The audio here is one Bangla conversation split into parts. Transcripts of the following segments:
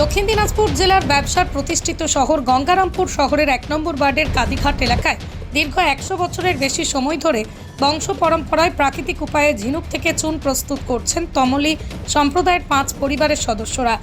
দক্ষিণ দিনাজপুর জেলার ব্যবসার প্রতিষ্ঠিত শহর গঙ্গারামপুর শহরের এক নম্বর ওয়ার্ডের কাদিঘাট এলাকায় দীর্ঘ একশো বছরের বেশি সময় ধরে বংশ পরম্পরায় প্রাকৃতিক উপায়ে ঝিনুক থেকে চুন প্রস্তুত করছেন তমলি সম্প্রদায়ের পাঁচ পরিবারের সদস্যরা।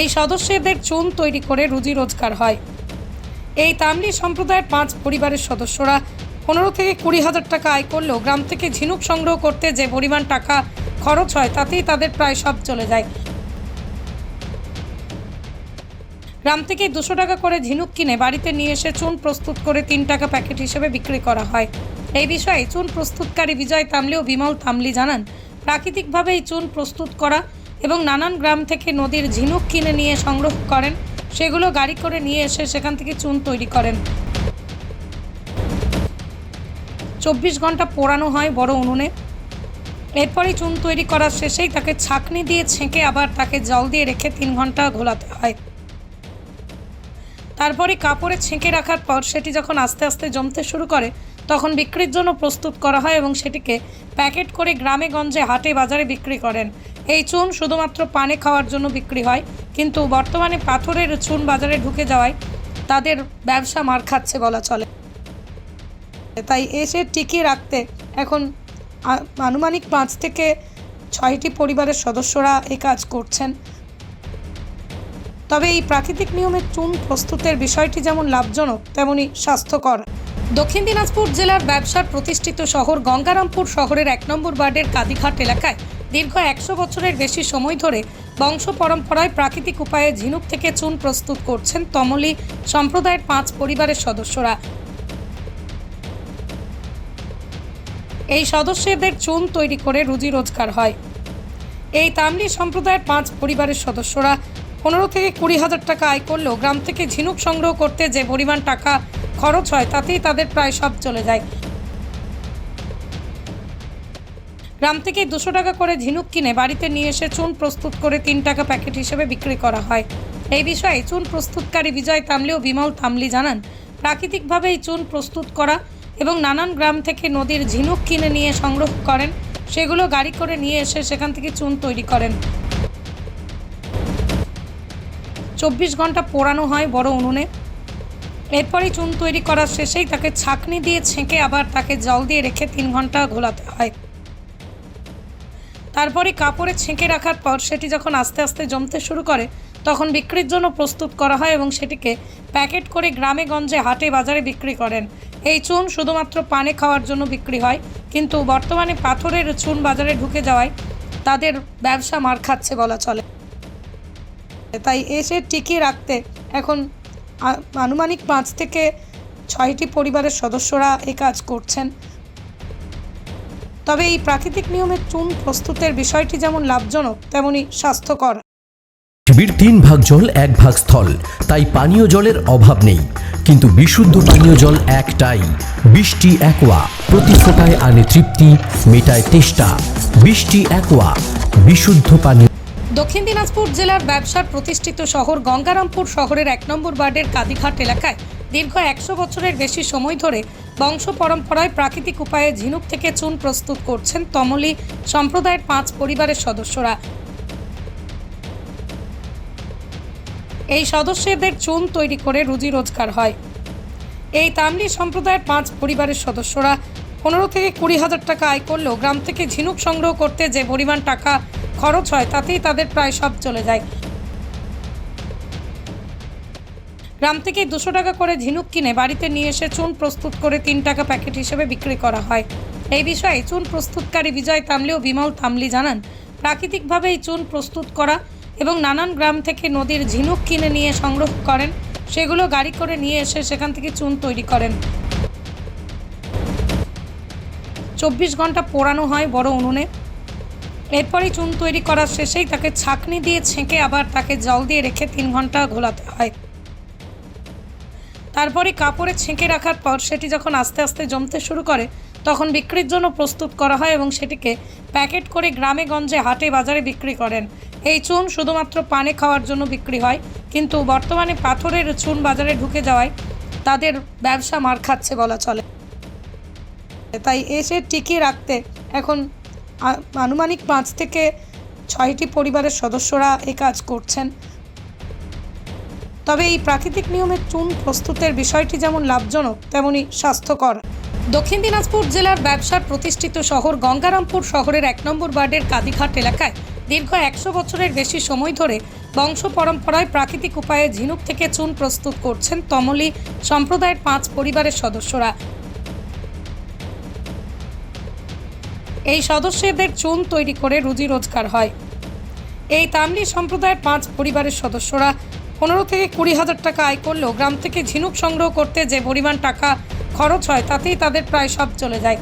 এই সদস্যদের চুন তৈরি করে রুজি রোজগার হয়। এই তামলি সম্প্রদায়ের পাঁচ পরিবারের সদস্যরা পনেরো থেকে কুড়ি হাজার টাকা আয় করলেও গ্রাম থেকে ঝিনুক সংগ্রহ করতে যে পরিমাণ টাকা খরচ হয়, তাতেই তাদের প্রায় সব চলে যায়। গ্রাম থেকে দুশো টাকা করে ঝিনুক কিনে বাড়িতে নিয়ে এসে চুন প্রস্তুত করে তিন টাকা প্যাকেট হিসেবে বিক্রি করা হয়। এই বিষয়ে চুন প্রস্তুতকারী বিজয় তামলি ও বিমল তামলি জানান, প্রাকৃতিকভাবে এই চুন প্রস্তুত করা এবং নানান গ্রাম থেকে নদীর ঝিনুক কিনে নিয়ে সংগ্রহ করেন, সেগুলো গাড়ি করে নিয়ে এসে সেখান থেকে চুন তৈরি করেন। চব্বিশ ঘণ্টা পোড়ানো হয় বড় উনুনে। এরপরই চুন তৈরি করার শেষেই তাকে ছাঁকনি দিয়ে ছেঁকে আবার তাকে জল দিয়ে রেখে তিন ঘণ্টা ঘোলাতে হয়। তারপরে কাপড়ে ছেঁকে রাখার পর সেটি যখন আস্তে আস্তে জমতে শুরু করে, তখন বিক্রির জন্য প্রস্তুত করা হয় এবং সেটিকে প্যাকেট করে গ্রামে গঞ্জে হাটে বাজারে বিক্রি করেন। এই চুন শুধুমাত্র পানে খাওয়ার জন্য বিক্রি হয়, কিন্তু বর্তমানে পাথরের চুন বাজারে ঢুকে যাওয়ায় তাদের ব্যবসা মার খাচ্ছে বলা চলে। তাই এসে টিকিয়ে রাখতে এখন আনুমানিক পাঁচ থেকে ছয়টি পরিবারের সদস্যরা এই কাজ করছেন। তবে এই প্রাকৃতিক নিয়মে চুন প্রস্তুতের বিষয়টি যেমন লাভজনক, তেমনি স্বাস্থ্যকর। দক্ষিণ দিনাজপুর জেলার ব্যবসার প্রতিষ্ঠিত শহর গঙ্গারামপুর শহরের এক নম্বর ওয়ার্ডের কাদিঘাট এলাকায় দীর্ঘ একশো বছরের বেশি সময় ধরে বংশ পরম্পরায় প্রাকৃতিক উপায়ে ঝিনুক থেকে চুন প্রস্তুত করছেন তমলি সম্প্রদায়ের পাঁচ পরিবারের সদস্যরা। এই সদস্যদের চুন তৈরি করে রুজি রোজগার হয়। এই তামলি সম্প্রদায়ের পাঁচ পরিবারের সদস্যরা পনেরো থেকে কুড়ি হাজার টাকা আয় করলেও গ্রাম থেকে ঝিনুক সংগ্রহ করতে যে পরিমাণ টাকা খরচ হয়, তাতেই তাদের প্রায় সব চলে যায়। গ্রাম থেকে দুশো টাকা করে ঝিনুক কিনে বাড়িতে নিয়ে এসে চুন প্রস্তুত করে তিন টাকা প্যাকেট হিসেবে বিক্রি করা হয়। এই বিষয়ে চুন প্রস্তুতকারী বিজয় তামলি ও বিমল তামলি জানান, প্রাকৃতিকভাবে এই চুন প্রস্তুত করা এবং নানান গ্রাম থেকে নদীর ঝিনুক কিনে নিয়ে সংগ্রহ করেন। সেগুলো গাড়ি করে নিয়ে এসে সেখান থেকে চুন তৈরি করেন। চব্বিশ ঘণ্টা পোড়ানো হয় বড় উনুনে। এরপরই চুন তৈরি করার শেষেই তাকে ছাকনি দিয়ে ছেঁকে আবার তাকে জল দিয়ে রেখে তিন ঘণ্টা ঘোলাতে হয়। তারপরে কাপড়ে ছেঁকে রাখার পর সেটি যখন আস্তে আস্তে জমতে শুরু করে, তখন বিক্রির জন্য প্রস্তুত করা হয় এবং সেটিকে প্যাকেট করে গ্রামে গঞ্জে হাটে বাজারে বিক্রি করেন। এই চুন শুধুমাত্র পানে খাওয়ার জন্য বিক্রি হয়, কিন্তু বর্তমানে পাথরের চুন বাজারে ঢুকে যাওয়ায় তাদের ব্যবসা মার খাচ্ছে বলা চলে। তাই এসে টিকিয়ে রাখতে এখন আনুমানিক পাঁচ থেকে ছয়টি পরিবারের সদস্যরা এ কাজ করছেন। তবে এই প্রাকৃতিক নিয়মে চুন প্রস্তুতের বিষয়টি যেমন লাভজনক, তেমনি স্বাস্থ্যকর। পৃথিবীর তিন ভাগ জল এক ভাগ স্থল, তাই পানীয় জলের অভাব নেই। কিন্তু বিশুদ্ধ পানীয় জল একটাই, বৃষ্টি একোয়া, প্রতি ফোটায় আনে তৃপ্তি, মেটায় তেষ্টা। বৃষ্টি একোয়া, বিশুদ্ধ পানীয় দক্ষিণ দিনাজপুর জেলার ব্যবসার প্রতিষ্ঠিত শহর গঙ্গারামপুর শহরের এক নম্বর ওয়ার্ডের কাদিঘাট এলাকায় দীর্ঘ একশো বছরের বেশি সময় ধরে বংশ পরম্পরায় প্রাকৃতিক উপায়ে ঝিনুক থেকে চুন প্রস্তুত করছেন তমলি সম্প্রদায়ের পাঁচ পরিবারের সদস্যরা। এই সদস্যদের চুন তৈরি করে রুজি রোজগার হয়। এই তামলি সম্প্রদায়ের পাঁচ পরিবারের সদস্যরা পনেরো থেকে কুড়ি হাজার টাকা আয় করলেও গ্রাম থেকে ঝিনুক সংগ্রহ করতে যে পরিমাণ টাকা খরচ হয়, তাতেই তাদের প্রায় সব চলে যায়। গ্রাম থেকে দুশো টাকা করে ঝিনুক কিনে বাড়িতে নিয়ে এসে চুন প্রস্তুত করে তিন টাকা প্যাকেট হিসেবে বিক্রি করা হয়। এই বিষয়ে চুন প্রস্তুতকারী বিজয় তামলি ও বিমল তামলি জানান, প্রাকৃতিকভাবে এই চুন প্রস্তুত করা এবং নানান গ্রাম থেকে নদীর ঝিনুক কিনে নিয়ে সংগ্রহ করেন। সেগুলো গাড়ি করে নিয়ে এসে সেখান থেকে চুন তৈরি করেন। চব্বিশ ঘণ্টা পোড়ানো হয় বড় উনুনে। এরপরই চুন তৈরি করার শেষেই তাকে ছাকনি দিয়ে ছেঁকে আবার তাকে জল দিয়ে রেখে তিন ঘণ্টা ঘোলাতে হয়। তারপরে কাপড়ে ছেঁকে রাখার পর সেটি যখন আস্তে আস্তে জমতে শুরু করে, তখন বিক্রির জন্য প্রস্তুত করা হয় এবং সেটিকে প্যাকেট করে গ্রামে গঞ্জে হাটে বাজারে বিক্রি করেন। এই চুন শুধুমাত্র পানে খাওয়ার জন্য বিক্রি হয়, কিন্তু বর্তমানে পাথরের চুন বাজারে ঢুকে যাওয়ায় তাদের ব্যবসা মার খাচ্ছে বলা চলে। তাই এসে টিকিয়ে রাখতে এখন আনুমানিক পাঁচ থেকে ছয়টি পরিবারের সদস্যরা এ কাজ করছেন। তবে এই প্রাকৃতিক নিয়মে চুন প্রস্তুতের বিষয়টি যেমন লাভজনক, তেমনি স্বাস্থ্যকর। দক্ষিণ দিনাজপুর জেলার ব্যবসার প্রতিষ্ঠিত শহর গঙ্গারামপুর শহরের এক নম্বর ওয়ার্ডের কাদিঘাট এলাকায় দীর্ঘ একশো বছরের বেশি সময় ধরে বংশ পরম্পরায় প্রাকৃতিক উপায়ে ঝিনুক থেকে চুন প্রস্তুত করছেন তমলি সম্প্রদায়ের পাঁচ পরিবারের সদস্যরা। এই সদস্যদের চুন তৈরি করে রুজি রোজগার হয়। এই তামলি সম্প্রদায়ের পাঁচ পরিবারের সদস্যরা পনেরো থেকে কুড়ি হাজার টাকা আয় করলেও গ্রাম থেকে ঝিনুক সংগ্রহ করতে যে পরিমাণ টাকা খরচ হয় তাতেই তাদের প্রায় সব চলে যায়।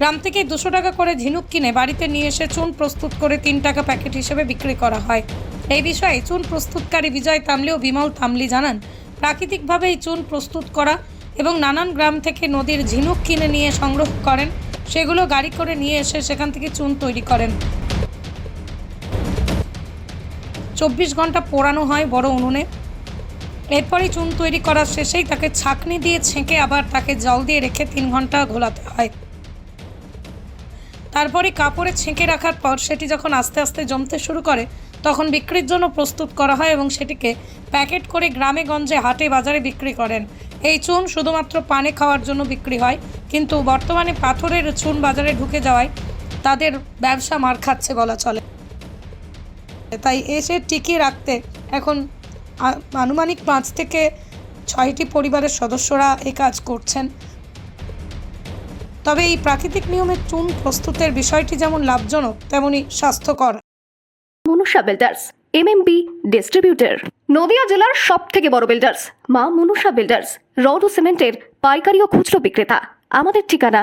গ্রাম থেকে দুশো টাকা করে ঝিনুক কিনে বাড়িতে নিয়ে এসে চুন প্রস্তুত করে তিন টাকা প্যাকেট হিসেবে বিক্রি করা হয়। এই বিষয়ে চুন প্রস্তুতকারী বিজয় তামলি ও বিমল তামলি জানান প্রাকৃতিকভাবে এই চুন প্রস্তুত করা এবং নানান গ্রাম থেকে নদীর ঝিনুক কিনে নিয়ে সংগ্রহ করেন, সেগুলো গাড়ি করে নিয়ে এসে সেখান থেকে চুন তৈরি করেন। চব্বিশ ঘণ্টা পোড়ানো হয় বড় উনুনে। এরপরই চুন তৈরি করার শেষেই তাকে ছাকনি দিয়ে ছেঁকে আবার তাকে জল দিয়ে রেখে তিন ঘণ্টা ঘোলাতে হয়। তারপরে কাপড়ে ছেঁকে রাখার পর সেটি যখন আস্তে আস্তে জমতে শুরু করে, তখন বিক্রির জন্য প্রস্তুত করা হয় এবং সেটিকে প্যাকেট করে গ্রামে গঞ্জে হাটে বাজারে বিক্রি করেন। এই চুন শুধুমাত্র পানে খাওয়ার জন্য বিক্রি হয়, কিন্তু বর্তমানে পাথরের চুন বাজারে ঢুকে যাওয়ায় তাদের ব্যবসা মার খাচ্ছে বলা চলে। তাই এসে টিকিয়ে রাখতে এখন আনুমানিক পাঁচ থেকে ছয়টি পরিবারের সদস্যরা এই কাজ করছেন। তবে এই প্রাকৃতিক নিয়মে চুন প্রস্তুতের বিষয়টি যেমন লাভজনক, তেমনি স্বাস্থ্যকর। Manusha builders MMB distributor Nadia জেলার সব থেকে বড় বিল্ডার্স মা মনুষা বিল্ডার্স রড ও সিমেন্টের পাইকারি ও খুচরো বিক্রেতা। আমাদের ঠিকানা